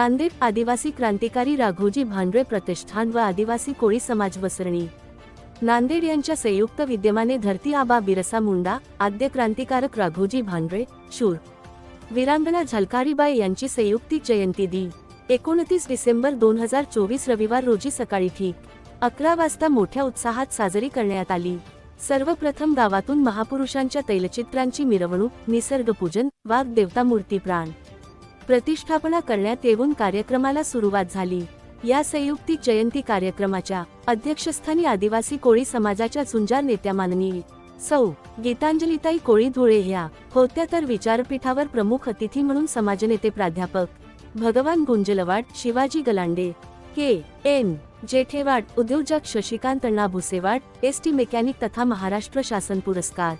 नांदेड आदिवासी क्रांतिकारी राघोजी भांडरे प्रतिष्ठान व आदिवासी कोळी समाज वसरणी. नांदेड यांच्या संयुक्त विद्यमाने धरती आबा बिरसा मुंडा आद्य क्रांतिकारक राघोजी भांडरे शूर. वीरांगणा झलकारीबाई यांची संयुक्तिक जयंती दि. एकोणतीस डिसेंबर दोन हजार चोवीस रविवार रोजी सकाळी ठीक अकरा वाजता मोठ्या उत्साहात साजरी करण्यात आली. सर्वप्रथम गावातून महापुरुषांच्या तैलचित्रांची मिरवणूक निसर्गपूजन वाघ देवता मूर्ती प्राण प्रतिष्ठापना करण्यात येऊन कार्यक्रमाला सुरुवात झाली. या संयुक्तिक जयंती कार्यक्रमाच्या अध्यक्षस्थानी आदिवासी कोळी समाजाच्या झुंजार नेत्या माननीय सौ. गीतांजलीताई कोळी धुळे ह्या होत्या तर विचारपीठावर प्रमुख अतिथी म्हणून समाजनेते प्राध्यापक भगवान गुंजलवाड शिवाजी गलांडे के. एन. जेठेवाड उद्योजक Shashikant Anna Bhusewad S. T. Mechanic तथा महाराष्ट्र शासन पुरस्कार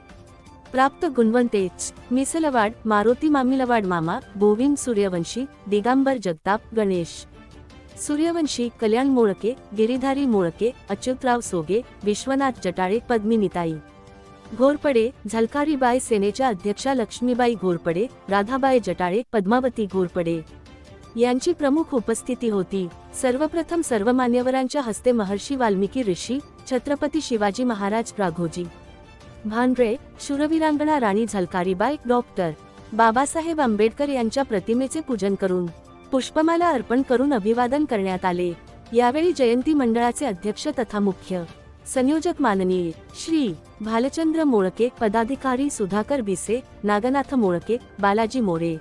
प्राप्त गुणवंतेच मिसलवाड मारुती मामिलवाड मामा गोविंद सूर्यवंशी दिगांबर जगताप गणेश. सूर्यवंशी कल्याण मोळके गिरीधारी मोळके अच्युतराव सोगे विश्वनाथ जटाळे पद्मिनीताई. घोरपडे झलकारीबाई सेनेच्या अध्यक्षा लक्ष्मीबाई घोरपडे राधाबाई जटाळे पद्मावती घोरपडे. यांची प्रमुख उपस्थिती होती. सर्वप्रथम सर्व मान्यवरांच्या हस्ते महर्षी वाल्मिकी ऋषी छत्रपती शिवाजी महाराज राघोजी भांड्रे शूरवीरांगणा राणी झलकारीबाई डॉक्टर बाबासाहेब आंबेडकर यांच्या प्रतिमेचे पूजन करून पुष्पमाला अर्पण करून अभिवादन करण्यात आले. यावेळी जयंती मंडळाचे अध्यक्ष तथा मुख्य संयोजक माननीय श्री भालचंद्र मोळके पदाधिकारी सुधाकर बिसे नागनाथ मोळके बालाजी मोरे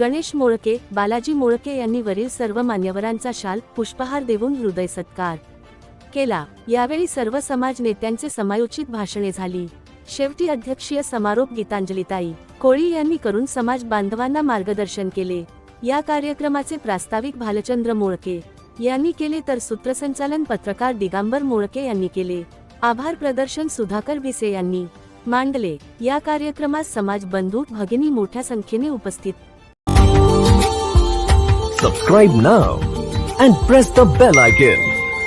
गणेश मोळके बालाजी मोळके यांनी वरील सर्व मान्यवरांचा शाल पुष्पहार देऊन हृदय सत्कार केला. यावेळी सर्व समाज नेत्यांचे समायोचित भाषणे झाली. शेवटी अध्यक्षीय समारोप गीतांजलीताई कोळी यांनी करून समाज बांधवांना मार्गदर्शन केले. या कार्यक्रमाचे प्रास्ताविक भालचंद्र मोळके यांनी केले तर सूत्रसंचालन पत्रकार दिगांबर मोळके यांनी केले. आभार प्रदर्शन सुधाकर भिसे यांनी. मांडले. या कार्यक्रमात समाज बंधू भगिनी मोठ्या संख्येने उपस्थित. Subscribe now and press the bell icon